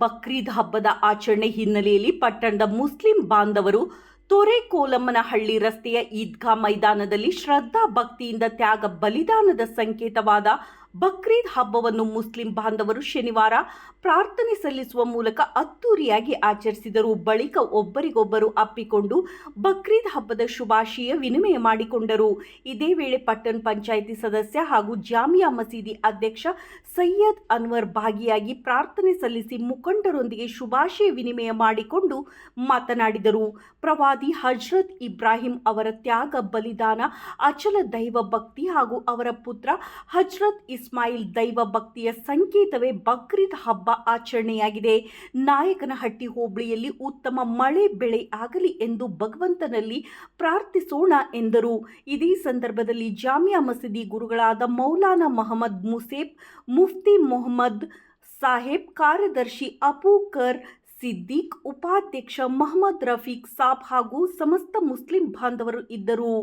ಬಕ್ರೀದ್ ಹಬ್ಬದ ಆಚರಣೆ ಹಿನ್ನೆಲೆಯಲ್ಲಿ ಪಟ್ಟಣದ ಮುಸ್ಲಿಂ ಬಾಂಧವರು ತೊರೆಕೋಲಮ್ಮನಹಳ್ಳಿ ರಸ್ತೆಯ ಈದ್ಗಾ ಮೈದಾನದಲ್ಲಿ ಶ್ರದ್ಧಾ ಭಕ್ತಿಯಿಂದ ತ್ಯಾಗ ಬಲಿದಾನದ ಸಂಕೇತವಾದ ಬಕ್ರೀದ್ ಹಬ್ಬವನ್ನು ಮುಸ್ಲಿಂ ಬಾಂಧವರು ಶನಿವಾರ ಪ್ರಾರ್ಥನೆ ಸಲ್ಲಿಸುವ ಮೂಲಕ ಅದ್ದೂರಿಯಾಗಿ ಆಚರಿಸಿದರು. ಬಳಿಕ ಒಬ್ಬರಿಗೊಬ್ಬರು ಅಪ್ಪಿಕೊಂಡು ಬಕ್ರೀದ್ ಹಬ್ಬದ ಶುಭಾಶಯ ವಿನಿಮಯ ಮಾಡಿಕೊಂಡರು. ಇದೇ ವೇಳೆ ಪಟ್ಟಣ ಪಂಚಾಯಿತಿ ಸದಸ್ಯ ಹಾಗೂ ಜಾಮಿಯಾ ಮಸೀದಿ ಅಧ್ಯಕ್ಷ ಸೈಯದ್ ಅನ್ವರ್ ಭಾಗಿಯಾಗಿ ಪ್ರಾರ್ಥನೆ ಸಲ್ಲಿಸಿ ಮುಖಂಡರೊಂದಿಗೆ ಶುಭಾಶಯ ವಿನಿಮಯ ಮಾಡಿಕೊಂಡು ಮಾತನಾಡಿದರು. ಪ್ರವಾದಿ ಹಜ್ರತ್ ಇಬ್ರಾಹಿಂ ಅವರ ತ್ಯಾಗ, ಬಲಿದಾನ, ಅಚಲ ದೈವ ಭಕ್ತಿ ಹಾಗೂ ಅವರ ಪುತ್ರ ಹಜ್ರತ್ ಇಸ್ಮಾಯಿಲ್ ದೈವ ಭಕ್ತಿಯ ಸಂಕೇತವೇ ಬಕ್ರೀದ್ ಹಬ್ಬ ಆಚರಣೆಯಾಗಿದೆ. ನಾಯಕನಹಟ್ಟಿ ಹೋಬಳಿಯಲ್ಲಿ ಉತ್ತಮ ಮಳೆ ಬೆಳೆ ಆಗಲಿ ಎಂದು ಭಗವಂತನಲ್ಲಿ ಪ್ರಾರ್ಥಿಸೋಣ ಎಂದರು. ಇದೇ ಸಂದರ್ಭದಲ್ಲಿ ಜಾಮಿಯಾ ಮಸೀದಿ ಗುರುಗಳಾದ ಮೌಲಾನಾ ಮೊಹಮ್ಮದ್ ಮುಸೇಬ್, ಮುಫ್ತಿ ಮೊಹಮ್ಮದ್ ಸಾಹೇಬ್, ಕಾರ್ಯದರ್ಶಿ ಅಬೂಕರ್ ಸಿದ್ದಿಕ್, ಉಪಾಧ್ಯಕ್ಷ ಮಹಮ್ಮದ್ ರಫೀಕ್ ಸಾಬ್ ಹಾಗೂ ಸಮಸ್ತ ಮುಸ್ಲಿಂ ಬಾಂಧವರು ಇದ್ದರು.